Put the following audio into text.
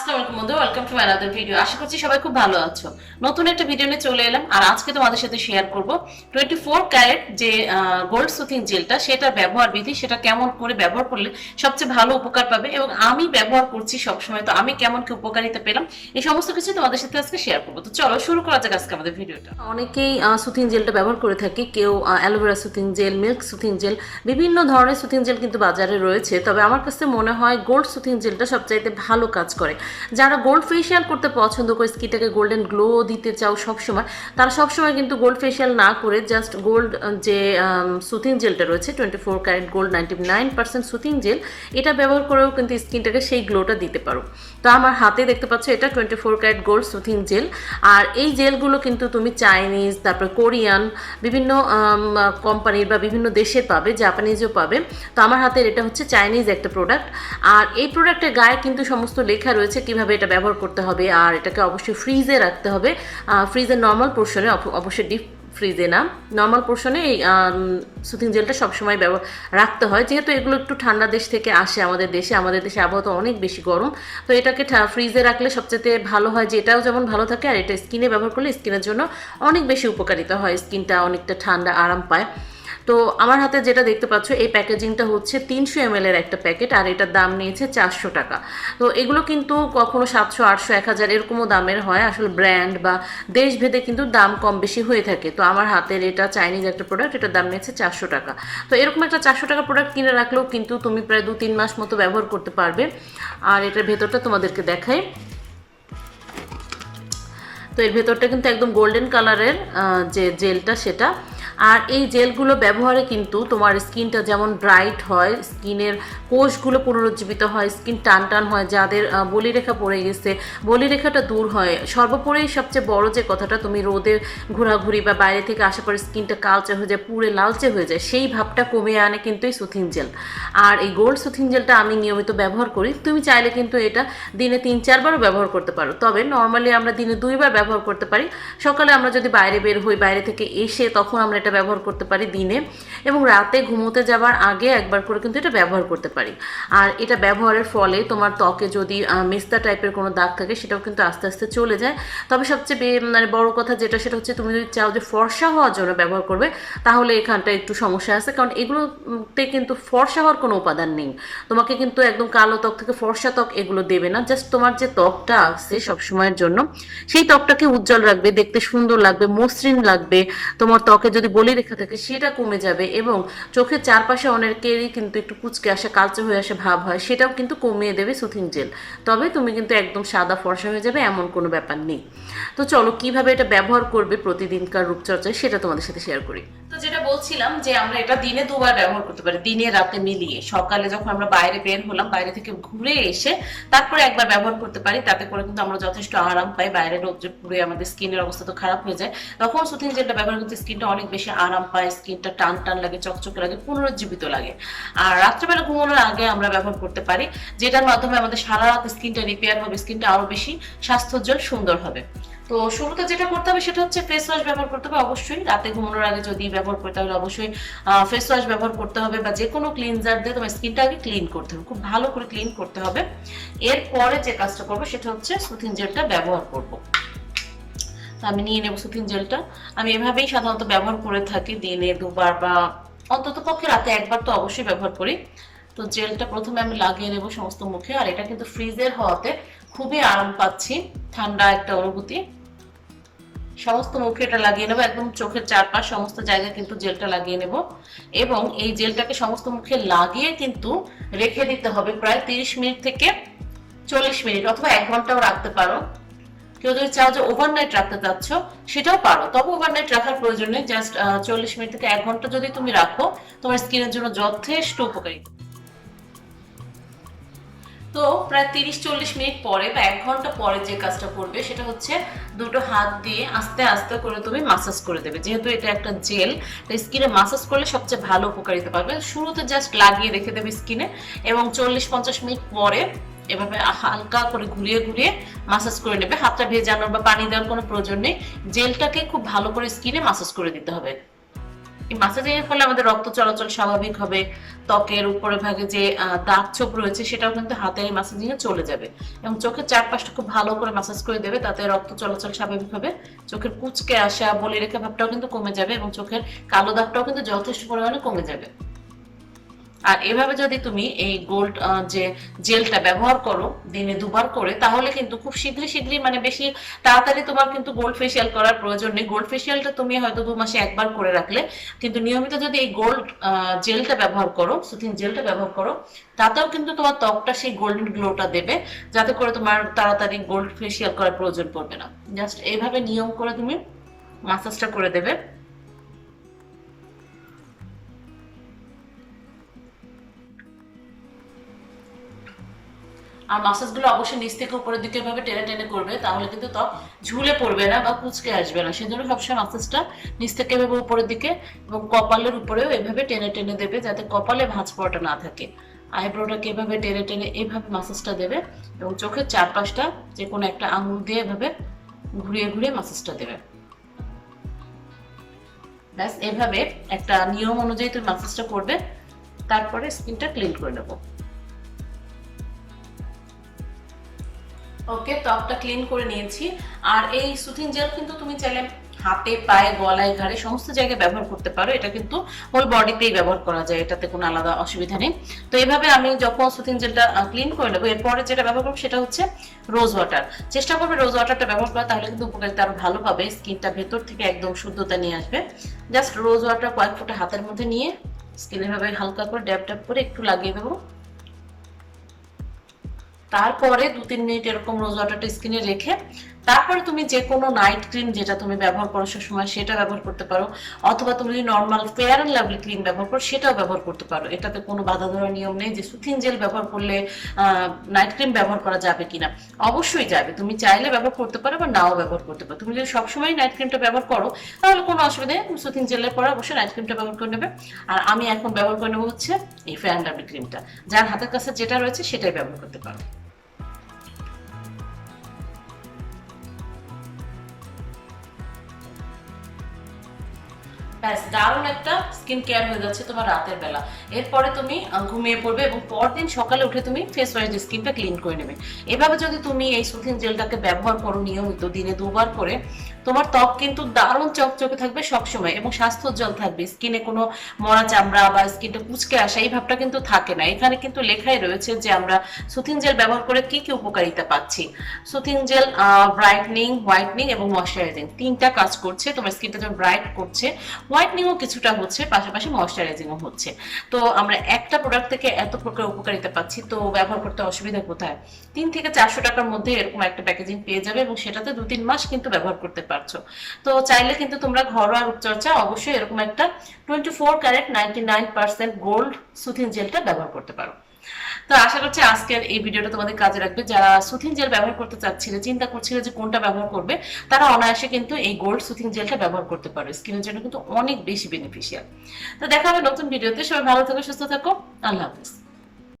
আসসালামু আলাইকুম বন্ধু ওয়েলকাম টু আনাদার ভিডিও আশা করছি সবাই খুব ভালো আছো। নতুন একটা ভিডিও নিয়ে চলে এলাম, আর আজকে তোমাদের সাথে শেয়ার করব। টোয়েন্টি ফোর ক্যারেট যে গোল্ড সুথিং জেলটা সেটা ব্যবহার বিধি, সেটা কেমন করে ব্যবহার করলে সবচেয়ে ভালো উপকার পাবে, এবং আমি ব্যবহার করছি সবসময়, তো আমি কেমন কি উপকারিতা পেলাম, এই সমস্ত কিছু তোমাদের সাথে আজকে শেয়ার করব। তো চলো, শুরু করা যাক আজকে আমাদের ভিডিওটা অনেকেই সুথিং জেলটা ব্যবহার করে থাকি, কেউ aloe vera soothing gel milk soothing gel বিভিন্ন ধরনের সুথিং জেল কিন্তু বাজারে রয়েছে। তবে আমার কাছে মনে হয় গোল্ড সুথিং জেলটা সবচাইতে ভালো কাজ করে। যারা গোল্ড ফেশিয়াল করতে পছন্দ করে স্কিনটাকে গোল্ডেন গ্লো দিতে চাও সবসময়, তারা সবসময় কিন্তু গোল্ড ফেশিয়াল না করে জাস্ট গোল্ড যে সুথিং জেলটা রয়েছে twenty four carat gold ninety nine percent soothing gel এটা ব্যবহার করেও কিন্তু স্কিনটাকে সেই গ্লোটা দিতে পারো। তো আমার হাতে দেখতে পাচ্ছ, এটা twenty four carat gold soothing gel আর এই জেলগুলো কিন্তু তুমি চাইনিজ তারপর কোরিয়ান বিভিন্ন কোম্পানির বা বিভিন্ন দেশের পাবে জাপানিজও পাবে। তো আমার হাতের এটা হচ্ছে চাইনিজ একটা প্রোডাক্ট আর এই প্রোডাক্টের গায়ে কিন্তু সমস্ত লেখা রয়েছে কীভাবে এটা ব্যবহার করতে হবে, আর এটাকে অবশ্যই ফ্রিজে রাখতে হবে। ফ্রিজের নর্মাল পোর্শনে অবশ্যই ডিপ ফ্রিজে না। নর্মাল পোর্শনে এই সুথিং জেলটা সবসময় ব্যবহার রাখতে হয়। যেহেতু এগুলো একটু ঠান্ডা দেশ থেকে আসে আমাদের দেশে আমাদের দেশে আবহাওয়া তো অনেক বেশি গরম। তো এটাকে ফ্রিজে রাখলে সবচেয়ে ভালো হয় যে এটাও যেমন ভালো থাকে, আর এটা স্কিনে ব্যবহার করলে স্কিনের জন্য অনেক বেশি উপকারিতা হয়। স্কিনটা অনেকটা ঠান্ডা, আরাম পায়। তো আমার হাতে যেটা দেখতে পাচ্ছ, এই প্যাকেজিংটা হচ্ছে তিনশো এম এর একটা প্যাকেট আর এটার দাম নিয়েছে চারশো টাকা। তো এগুলো কিন্তু কখনো সাতশো, আটশো, এক হাজার এরকমও দামের হয়। আসলে ব্র্যান্ড বা দেশভেদে কিন্তু দাম কম বেশি হয়ে থাকে। তো আমার হাতের এটা চাইনিজ একটা প্রোডাক্ট এটার দাম নিয়েছে চারশো টাকা। তো এরকম একটা চারশো টাকা প্রোডাক্ট কিনে রাখলেও কিন্তু তুমি প্রায় দু তিন মাস মতো ব্যবহার করতে পারবে। আর এটার ভেতরটা তোমাদেরকে দেখাই। তো এর ভেতরটা কিন্তু একদম গোল্ডেন কালারের যে জেলটা সেটা। আর এই জেলগুলো ব্যবহারে কিন্তু তোমার স্কিনটা যেমন ব্রাইট হয়, স্কিনের কোষগুলো পুনরুজ্জীবিত হয়, স্কিন টান টান হয়, যাদের বলিরেখা পড়ে গেছে, বলিরেখাটা দূর হয়। সর্বোপরি সবচেয়ে বড় যে কথাটা তুমি রোদে ঘোরাঘুরি বা বাইরে থেকে আসার পরে স্কিনটা কালচে হয়ে যায় পুরে লালচে হয়ে যায়, সেই ভাবটা কমিয়ে আনে কিন্তু এই সুথিং জেল। আর এই গোল্ড সুথিং জেলটা আমি নিয়মিত ব্যবহার করি, তুমি চাইলে কিন্তু এটা দিনে তিন চারবারও ব্যবহার করতে পারো। তবে নর্মালি আমরা দিনে দুইবার ব্যবহার করতে পারি। সকালে আমরা যদি বাইরে বের হই, বাইরে থেকে এসে তখন আমরা এটা ব্যবহার করতে পারি দিনে এবং রাতে ঘুমোতে যাবার আগে একবার করে কিন্তু এটা ব্যবহার করতে পারি। আর এটা ব্যবহারের ফলে তোমার ত্বকে যদি মেস্তা টাইপের কোনো দাগ থাকে সেটাও কিন্তু আস্তে আস্তে চলে যায়। তবে সবচেয়ে মানে বড় কথা যেটা সেটা হচ্ছে তুমি যদি চাও যে ফর্সা হওয়ার জন্য ব্যবহার করবে, তাহলে এখানটা একটু সমস্যা আছে। কারণ এগুলোতে কিন্তু ফর্সা হওয়ার কোনো উপাদান নেই। তোমাকে কিন্তু একদম কালো ত্বক থেকে ফর্সা ত্বক এগুলো দেবে না। জাস্ট তোমার যে ত্বকটা আছে সবসময়ের জন্য, সেই ত্বকটাকে উজ্জ্বল রাখবে, দেখতে সুন্দর লাগবে, মসৃণ লাগবে। তোমার ত্বকে যদি বলি রেখা থাকে, সেটা কমে যাবে এবং চোখের চারপাশে অনেকেরই কিন্তু একটু কুচকে আসে, কালচে হয়ে আসে ভাব হয়, সেটাও কিন্তু কমিয়ে দেবে সুথিং জেল তবে তুমি কিন্তু একদম সাদা ফর্সা হয়ে যাবে, এমন কোনো ব্যাপার নেই। তো চলো, কীভাবে এটা ব্যবহার করবে প্রতিদিনকার রূপচর্চায়, সেটা তোমাদের সাথে শেয়ার করি। তো যেটা বলছিলাম যে আমরা এটা দিনে দুবার ব্যবহার করতে পারি, দিনে রাতে মিলিয়ে। সকালে যখন আমরা বাইরে বের হলাম, বাইরে থেকে ঘুরে এসে তারপরে একবার ব্যবহার করতে পারি, তাতে করে কিন্তু আমরা যথেষ্ট আরাম পাই। বাইরে আমাদের স্কিনের অবস্থা তো খারাপ হয়ে যায়। তখন সুথিং জেলটা ব্যবহার করতে স্কিনটা অনেক বেশি আরাম পায়, স্কিনটা টান টান লাগে, চকচকে লাগে, পুনরুজ্জীবিত লাগে। আর রাত্রেবেলা ঘুমানোর আগে আমরা ব্যবহার করতে পারি, যেটার মাধ্যমে আমাদের সারা রাত স্কিনটা রিপেয়ার হবে, স্কিনটা আরও বেশি স্বাস্থ্যোজ্জ্বল, সুন্দর হবে। তো শুরুতে যেটা করতে হবে সেটা হচ্ছে ফেস ওয়াশ ব্যবহার করতে হবে। অবশ্যই রাতে ঘুমানোর আগে যদি ব্যবহার করতে তাহলে অবশ্যই ফেস ওয়াশ ব্যবহার করতে হবে বা যে কোনো ক্লিনজার দিয়ে তোমার স্কিনটা আগে ক্লিন করতে হবে। খুব ভালো করে ক্লিন করতে হবে। এরপরে যে কাজটা করব সেটা হচ্ছে সুথিন জেলটা ব্যবহার করব। তো আমি নিয়ে নেব সুথিন জেলটা আমি এভাবেই সাধারণত ব্যবহার করে থাকি দিনে দুবার বা অন্তত পক্ষে রাতে একবার তো অবশ্যই ব্যবহার করি। তো জেলটা প্রথমে আমি লাগিয়ে নেব সমস্ত মুখে। আর এটা কিন্তু ফ্রিজের হওয়াতে খুবই আরাম পাচ্ছি। ঠান্ডা একটা অনুভূতি। সমস্ত মুখে এটা লাগিয়ে নেব, একদম চোখের চারপাশ, সমস্ত জায়গায় কিন্তু জেলটা লাগিয়ে নেব। এবং এই জেলটাকে সমস্ত মুখে লাগিয়ে কিন্তু রেখে দিতে হবে প্রায় তিরিশ মিনিট থেকে চল্লিশ মিনিট, অথবা এক ঘন্টাও রাখতে পারো। কেউ যদি চাও যে ওভারনাইট রাখতে চাচ্ছ, সেটাও পারো। তবে ওভারনাইট রাখার প্রয়োজন নেই জাস্ট চল্লিশ মিনিট থেকে এক ঘণ্টা যদি তুমি রাখো, তোমার স্কিনের জন্য যথেষ্ট উপকারী তো প্রায় তিরিশ, চল্লিশ মিনিট পরে বা এক ঘণ্টা পরে যে কাজটা করবে, সেটা হচ্ছে দুটো হাত দিয়ে আস্তে আস্তে করে তুমি মাসাজ করে দেবে। যেহেতু এটা একটা জেল স্কিনে মাসাজ করলে সবচেয়ে ভালো উপকারিতা পাবে। শুরুতে জাস্ট লাগিয়ে রেখে দেবে স্কিনে এবং চল্লিশ, পঞ্চাশ মিনিট পরে এভাবে হালকা করে ঘুরিয়ে ঘুরিয়ে মাসাজ করে নেবে। হাতটা ভেজানোর বা পানি দেওয়ার কোনো প্রয়োজন নেই। জেলটাকে খুব ভালো করে স্কিনে মাসাজ করে দিতে হবে। এই মাসাজিং এর ফলে আমাদের রক্ত চলাচল স্বাভাবিক হবে, ত্বকের উপরে ভাগে যে দাগ ছোপ রয়েছে সেটাও কিন্তু হাতের এই মাসাজিং এ চলে যাবে। এবং চোখের চারপাশটা খুব ভালো করে মাসাজ করে দেবে, তাতে রক্ত চলাচল স্বাভাবিক হবে। চোখের কুচকে আসা বলে রেখা ভাবটাও কিন্তু কমে যাবে এবং চোখের কালো দাগটাও কিন্তু যথেষ্ট পরিমাণে কমে যাবে। আর এভাবে যদি তুমি এই গোল্ড যে জেলটা ব্যবহার করো, দিনে দুবার করে, তাহলে কিন্তু খুব শীঘ্রই শীঘ্রই মানে বেশি তাড়াতাড়ি তোমার কিন্তু গোল্ড ফেসিয়াল করার প্রয়োজন নেই। গোল্ড ফেসিয়ালটা তুমি হয়তো দু মাসে একবার করে রাখলে, কিন্তু নিয়মিত যদি এই গোল্ড জেলটা ব্যবহার করো সুতিন জেলটা ব্যবহার করো, তাতেও কিন্তু তোমার ত্বকটা সেই গোল্ডেন গ্লোটা দেবে, যাতে করে তোমার তাড়াতাড়ি গোল্ড ফেসিয়াল করার প্রয়োজন পড়বে না। জাস্ট এইভাবে নিয়ম করে তুমি মাসাজটা করে দেবে। আর মাসাজগুলো অবশ্যই নিচ থেকে উপরের দিকে ভাবে টেনে টেনে করবে, তাহলে কিন্তু ত্বক ঝুলে পড়বে না বা কুচকে আসবে না। সেজন্য সবসময় মাসাজটা নিচ থেকে এভাবে উপরের দিকে এবং কপালের উপরেও এভাবে টেনে টেনে দেবে, যাতে কপালে ভাঁজ পড়াটা না থাকে। আইব্রোটাকে এভাবে টেনে টেনে এভাবে মাসাজটা দেবে এবং চোখের চারপাশটা যে কোনো একটা আঙুল দিয়ে এভাবে ঘুরিয়ে ঘুরিয়ে মাসাজটা দেবে। ব্যাস, এভাবে একটা নিয়ম অনুযায়ী তুমি মাসাজটা করবে, তারপরে স্কিনটা ক্লিন করে নেব। ওকে, ত্বকটা ক্লিন করে নিয়েছি। আর এই সুথিন জেল কিন্তু তুমি চাইলে হাতে, পায়ে, গলায়, ঘাড়ে সমস্ত জায়গায় ব্যবহার করতে পারো। এটা কিন্তু হোল বডিতেই ব্যবহার করা যায়, এটাতে কোনো আলাদা অসুবিধা নেই। তো এইভাবে আমি যখন সুথিন জেলটা ক্লিন করে নেব, এরপরে যেটা ব্যবহার করব সেটা হচ্ছে রোজ ওয়াটার চেষ্টা করবে রোজ ওয়াটারটা ব্যবহার করা, তাহলে কিন্তু উপকারিতা আরও ভালো পাবে। স্কিনটা ভেতর থেকে একদম শুদ্ধতা নিয়ে আসবে। জাস্ট রোজ ওয়াটার কয়েক ফোঁটা হাতের মধ্যে নিয়ে স্কিনে ভাবে হালকা করে ড্যাপ ড্যাপ করে একটু লাগিয়ে দেবো। তারপরে দু তিন মিনিট এরকম রোজ ওয়াটারটা স্কিনে রেখে তারপরে তুমি যে কোনো নাইট ক্রিম যেটা তুমি ব্যবহার করো সময় সেটা ব্যবহার করতে পারো। অথবা তুমি যদি normal fair and lovely cream ব্যবহার করো, সেটাও ব্যবহার করতে পারো। এটাতে কোনো বাধা ধরার নিয়ম নেই যে সুথিন জেল ব্যবহার করলে নাইট ক্রিম ব্যবহার করা যাবে কিনা। অবশ্যই যাবে। তুমি চাইলে ব্যবহার করতে পারো বা নাও ব্যবহার করতে পারো। তুমি যদি সবসময় নাইট ক্রিমটা ব্যবহার করো, তাহলে কোনো অসুবিধা নেই। সুথিন জেলের পরে অবশ্যই নাইট ক্রিমটা ব্যবহার করে নেবে। আর আমি এখন ব্যবহার করে নেব হচ্ছে এই ফেয়ার অ্যান্ড লাভলি ক্রিমটা যার হাতের কাছে যেটা রয়েছে সেটাই ব্যবহার করতে পারো। ব্যাস, দারুণ একটা স্কিন কেয়ার হয়ে যাচ্ছে তোমার রাতের বেলা। এরপরে তুমি ঘুমিয়ে পড়বে এবং পরদিন সকালে উঠে তুমি ফেস ওয়াশ দিয়ে স্কিনটা ক্লিন করে নেবে। এভাবে যদি তুমি এই সুথিন জেলটাকে ব্যবহার করো নিয়মিত, দিনে দুবার করে তোমার ত্বক কিন্তু দারুণ চকচকে থাকবে সবসময় এবং স্বাস্থ্যোজ্জ্বল থাকবে। স্কিনে কোনো মরা চামড়া বা স্কিনটা কুচকে আসা এই ভাবটা কিন্তু থাকে না। এখানে কিন্তু লেখাই রয়েছে যে আমরা সুথিন জেল ব্যবহার করে কি কি উপকারিতা পাচ্ছি। সুথিন জেল ব্রাইটনিং হোয়াইটনিং এবং ময়শ্চারাইজিং তিনটা কাজ করছে। তোমার স্কিনটা যেমন ব্রাইট করছে হোয়াইটনিংও কিছুটা হচ্ছে, পাশাপাশি ময়শ্চারাইজিংও হচ্ছে। তো আমরা একটা প্রোডাক্ট থেকে এত প্রকার উপকারিতা পাচ্ছি, তো ব্যবহার করতে অসুবিধা কোথায়? তিন থেকে চারশো টাকার মধ্যে এরকম একটা প্যাকেজিং পেয়ে যাবে এবং সেটাতে দু তিন মাস কিন্তু ব্যবহার করতে পারছ। তো চাইলে কিন্তু তোমরা ঘরোয়া রূপচর্চা অবশ্যই এরকম একটা twenty four carat ninety nine percent gold soothing জেলটা ব্যবহার করতে পারো। তো আশা করছি আজকের এই ভিডিওটা তোমাদের কাজে রাখবে যারা সুথিং জেল ব্যবহার করতে চাচ্ছিলে, চিন্তা করছিলে যে কোনটা ব্যবহার করবে, তারা অনায়াসে কিন্তু এই গোল্ড সুথিন জেলটা ব্যবহার করতে পারো। স্কিনের জন্য কিন্তু অনেক বেশি বেনিফিশিয়াল তো দেখা হবে নতুন ভিডিওতে সবাই ভালো থাকো, সুস্থ থাকো। আল্লাহ হাফিজ।